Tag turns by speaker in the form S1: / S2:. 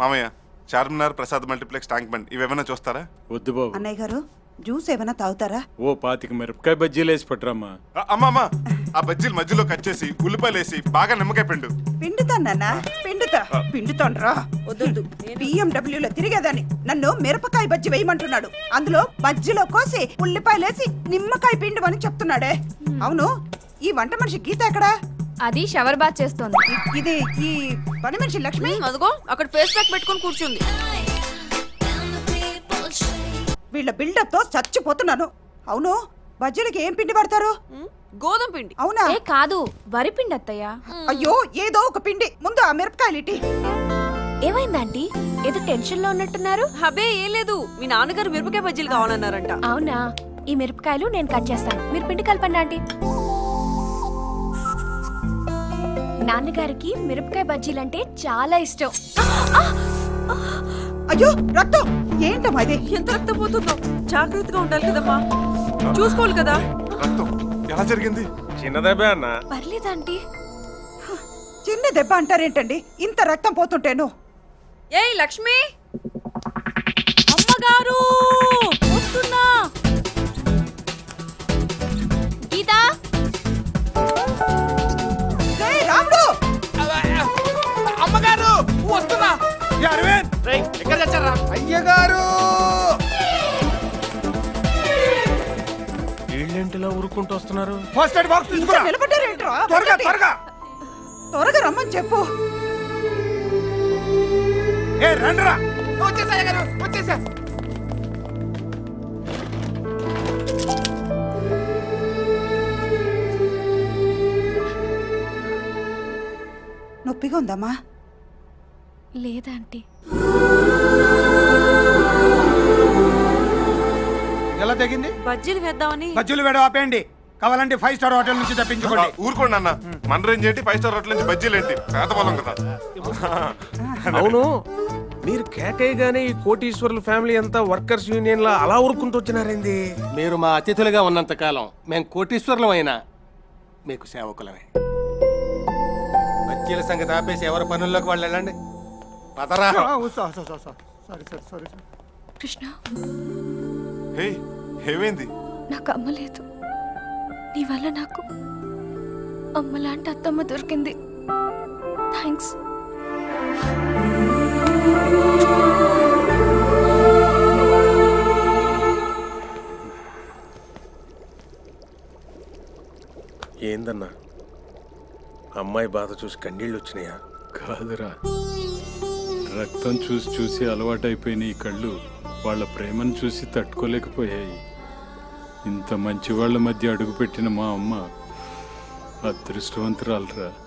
S1: మామయ్య Charminar Prasad multiplex tank bund ఇవేమైనా చూస్తారా?
S2: వద్దు బాబు.
S3: అన్నయ్య గారు జ్యూస్ ఏమైనా తాగుతారా?
S2: ఓ పాతిక మిరపకాయ బజ్జీలు వేసి పట్టురామ్మా.
S1: అమ్మమ్మ ఆ బజ్జీలు మధ్యలో కట్ చేసి ఉల్లిపాయలు వేసి బాగా నిమ్మకాయ పిండు.
S3: పిండుతానన్నా పిండుతా పిండుతాన్రా.
S4: వద్దొద్దు
S3: బిఎండబ్ల్యూలో తిరిగేదాన్ని నన్ను మిరపకాయ బజ్జి వేయమంటున్నాడు. అందులో బజ్జిలో కోసి ఉల్లిపాయలేసి నిమ్మకాయ పిండమని చెప్తున్నాడే. అవును ఈ వంట మనిషి గీత ఎక్కడా?
S5: అది షవర్ బాత్ చేస్తోంది.
S3: ఇది ఈ పని మనిషి లక్ష్మి?
S4: అదిగో అక్కడ ఫేస్ ప్యాక్ పెట్టుకొని కూర్చుంది.
S3: వీళ్ళ బిల్డప్తో చచ్చిపోతున్నాను. అవును బజ్జీలకి ఏం పిండి పడతారు?
S4: గోధుమ పిండి.
S3: అవునా?
S5: ఏ కాదు వరి పిండి అత్తయ్య.
S3: అయ్యో ఏదో ఒక పిండి. ముందు ఆ మిరపకాయలు ఇటీ.
S5: ఏమైందంటీ ఏదో టెన్షన్లో ఉన్నట్టున్నారు?
S4: అబే ఏం లేదు. మీ నాన్నగారు మిరపకాయ బజ్జీలు కావాలన్నారంట.
S5: అవునా? ఈ మిరపకాయలు నేను కట్ చేస్తాను. మీరు పిండి కలపండి ఆంటీ. నాన్నగారికి మిరపకాయ బజ్జీలంటే చాలా ఇష్టం.
S3: అయ్యో రక్తం! ఏంటమ్మా ఇది?
S4: ఎంత రక్తం పోతుందో? జాగ్రత్తగా ఉండాలి కదమ్మా. చూసుకోవాలి కదా.
S1: రక్తం. ఎలా జరిగింది?
S6: చిన్నదబ్బే అన్న.
S5: పర్లేదు ఆంటీ?
S3: చిన్న దెబ్బ అంటారేంటండి? ఇంత రక్తం పోతుంటేను.
S4: ఏయ్ లక్ష్మి!
S7: తెచ్చారా అయ్యగారు!
S6: వీళ్ళేంటిలా ఊరుకుంటూ వస్తున్నారు?
S7: ఫస్ట్ ఎయిడ్ బాక్స్
S3: ఇంకా
S7: తీసుకురా
S3: నిలబడ్డారేంట్రా?
S7: త్వరగా
S3: వెళ్ళండి.
S7: త్వరగా!
S3: త్వరగా రమ్మని చెప్పు.
S7: ఏ రండిరా! వచ్చేసా అయ్యగారు వచ్చేసా
S3: నొప్పిగా ఉందమ్మా?
S5: లేదా ఆంటీ?
S7: ఎలా తగ్గింది
S4: బజ్జీలు వేద్దామని.
S7: బజ్జీలు వేడ ఆపేయండి. కావాలంటే ఫైవ్ స్టార్ హోటల్ నుంచి తప్పించుకోండి.
S1: ఊరుకోండి అన్న. మన రేంజ్ ఏంటి? ఫైవ్ స్టార్ హోటల్ నుంచి బజ్జీలు ఏంటి? పేద పొలం కదా.
S6: అవును. మీరు కేకయ్యగానే ఈ కోటీశ్వరుల ఫ్యామిలీ అంతా వర్కర్స్ యూనియన్ లా అలా ఊరుకుంటూ వచ్చినారేంది?
S8: మీరు మా అతిథులుగా ఉన్నంత కాలం మేము కోటీశ్వరులం అయినా మీకు సేవకులమే. బజ్జీల సంగతి ఆపేసి ఎవరి పనుల్లోకి వాళ్ళు వెళ్ళండి. పదరా.
S7: Sorry sir sorry sir.
S5: Krishna.
S1: Hey ఏమైంది?
S5: నాకు అమ్మ లేదు. నీ వల్ల నాకు అమ్మ లాంటి అత్తమ్మ దొరికింది. థ్యాంక్స్.
S6: ఏందన్నా? అమ్మాయి బాధ చూసి కన్నీళ్ళు వచ్చినాయా?
S2: కాదురా. రక్తం చూసి చూసి అలవాటైపోయిన ఈ కళ్ళు వాళ్ళ ప్రేమను చూసి తట్టుకోలేకపోయాయి. ఇంత మంచి వాళ్ళ మధ్య అడుగుపెట్టిన మా అమ్మ అదృష్టవంతురాలరా.